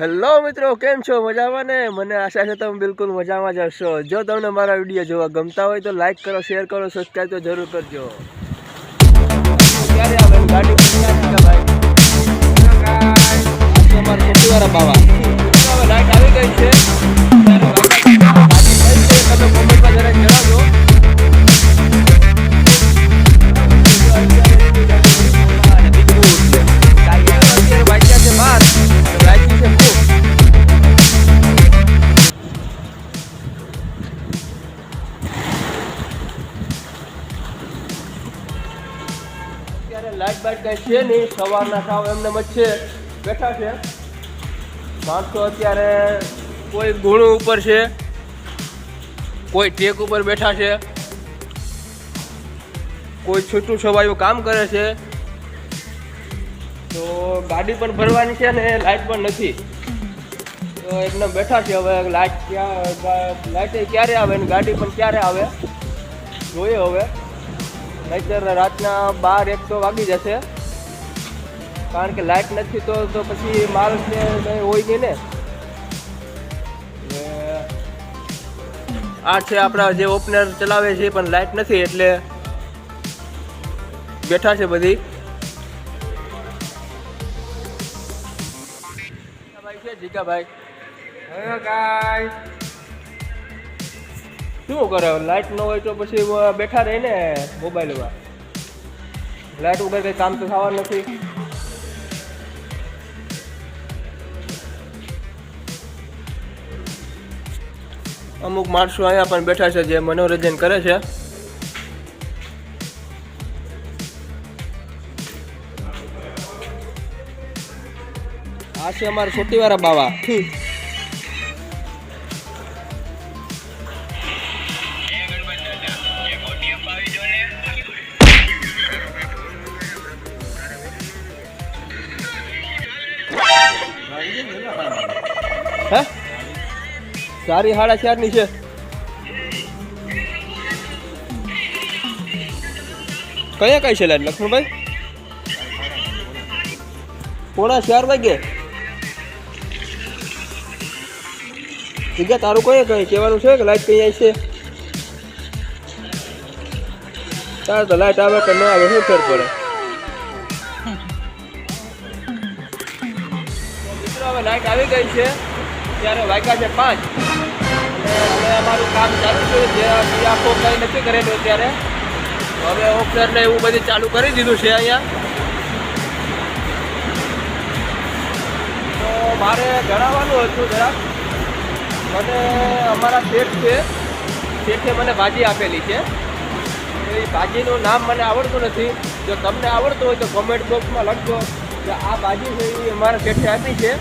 Hello મિત્રો, કેમ છો? મજામાં ને? મને આશા છે તમે બિલકુલ મજામાં જ હશો. જો તમને મારા વીડિયો જોવા ગમતા હોય તો લાઈક કરો શેર કરો સબસ્ક્રાઈબ તો જરૂર કરજો. ક્યારે આવે ગાડી ભાઈ? બાવા. લાઈટ આવી ગઈ છે. લાઈટ બાઈટ કઈ છે નહીં, સવારના સાવ એમને વચ્ચે બેઠા છે. માણસો અત્યારે કોઈ ગુણું ઉપર છે, કોઈ ટેક ઉપર બેઠા છે, કોઈ છૂટું છવાયું કામ કરે છે, તો ગાડી પણ ભરવાની છે ને, લાઈટ પણ નથી. તો એમને બેઠા છે હવે, લાઈટ ક્યાં, લાઈટ ક્યારે આવે ને ગાડી પણ ક્યારે આવે? જોઈએ હવે. નહીતર રાતના બાર એક તો વાગી જશે. કારણ કે લાઈટ નથી તો તો પછી માણસને કંઈ હોય નહીં ને. આ છે આપણા જે ઓપનર ચલાવે છે પણ લાઇટ નથી એટલે બેઠા છે બધી. ભાઈ છે જીગાભાઈ હેલો ગાઈસ શું કરે? લાઇટ ન હોય તો પછી બેઠા રહે ને મોબાઈલમાં. લાઇટ વગર કંઈ કામ તો થવાનું નથી. અમુક માણસો અહીંયા પણ બેઠા છે જે મનોરંજન કરે છે. આ છે અમારા છોટીવાળા બાવા. હે? સારી સાડા ચારની છે. કયા કઈ છે લાઈન લક્ષ્મણભાઈ? પોણા ચાર વાગે. જગ્યા તારું કઈ કઈ કહેવાનું છે કે લાઈટ કઈ આવી છે? તાર તો લાઈટ આવે કે ન આવે, શું ફેર પડે? હવે નાઇટ આવી ગઈ છે, ત્યારે વાગ્યા છે પાંચ. અને અમારું કામ ચાલુ છે, જે આખો કંઈ નથી કરેલું અત્યારે. હવે ઓફિસરને એવું બધું ચાલુ કરી દીધું છે અહીંયા. તો મારે જણાવવાનું હતું જરાક. મને અમારા શેઠ છે, શેઠે મને ભાજી આપેલી છે. એ ભાજીનું નામ મને આવડતું નથી. જો તમને આવડતું હોય તો કોમેન્ટ બોક્સમાં લખજો કે આ ભાજી છે એ અમારા શેઠે આપી છે.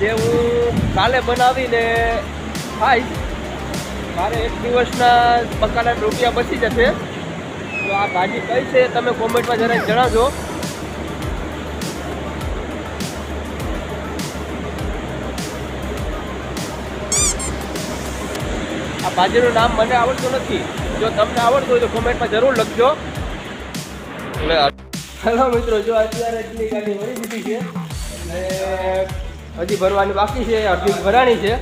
જે હું કાલે બનાવીને ખાઈશ મારે એક દિવસના પકાના રૂપિયા બચી જશે. તો આ ભાજી કઈ છે તમે કોમેન્ટમાં જરાક જણાવજો. આ ભાજીનું નામ મને આવડતું નથી. જો તમને આવડતું હોય તો કોમેન્ટમાં જરૂર લખજો. હેલો મિત્રો જો અત્યારે એટલી ગાડી ભરી દીધી છે અને હજી ભરવાની બાકી છે, અડધી ભરાણી છે.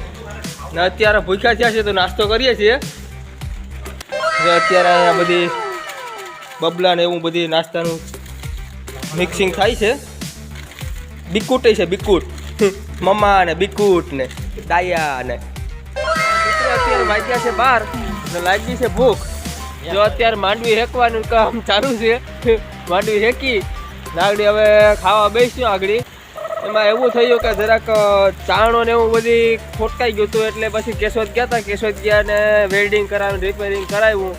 ને અત્યારે ભૂખ્યા થયા છે તો નાસ્તો કરીએ છીએ. અત્યારે અહીંયા બધી બબલા ને એવું બધી નાસ્તાનું મિક્સિંગ થાય છે. બિકુટ છે બિકુટ મમ્મા ને બિકુટ ને દાયા ને. અત્યારે વાગ્યા છે બાર ને લાગી છે ભૂખ. જો અત્યારે માંડવી હેકવાનું કામ ચાલુ છે. માંડવી હેકી નાગડી હવે ખાવા બેસ્યું આગળ. એમાં એવું થયું કે જરાક ચાણો ને એવું બધી ખોટકાઈ ગયું હતું એટલે પછી કેશોદ ગયા હતા કેશોદ ગયા ને વેલ્ડિંગ કરાવ્યું રિપેરિંગ કરાવ્યું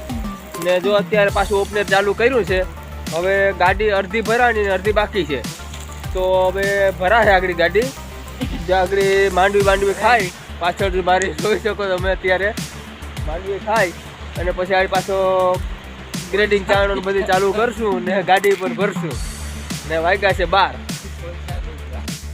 ને જો અત્યારે પાછું ઓપનેર ચાલુ કર્યું છે, હવે ગાડી અડધી ભરાણી ને અડધી બાકી છે. તો હવે ભરાશે આગળ ગાડી. જ્યાં આગળ માંડવી માંડવી ખાઈ પાછળ મારી જોઈ શકો તમે અત્યારે. માંડવી ખાય અને પછી આગળ પાછો ગ્રેડિંગ ચાણો બધી ચાલુ કરશું ને ગાડી પર ભરશું. ને વાગ્યા છે બાર.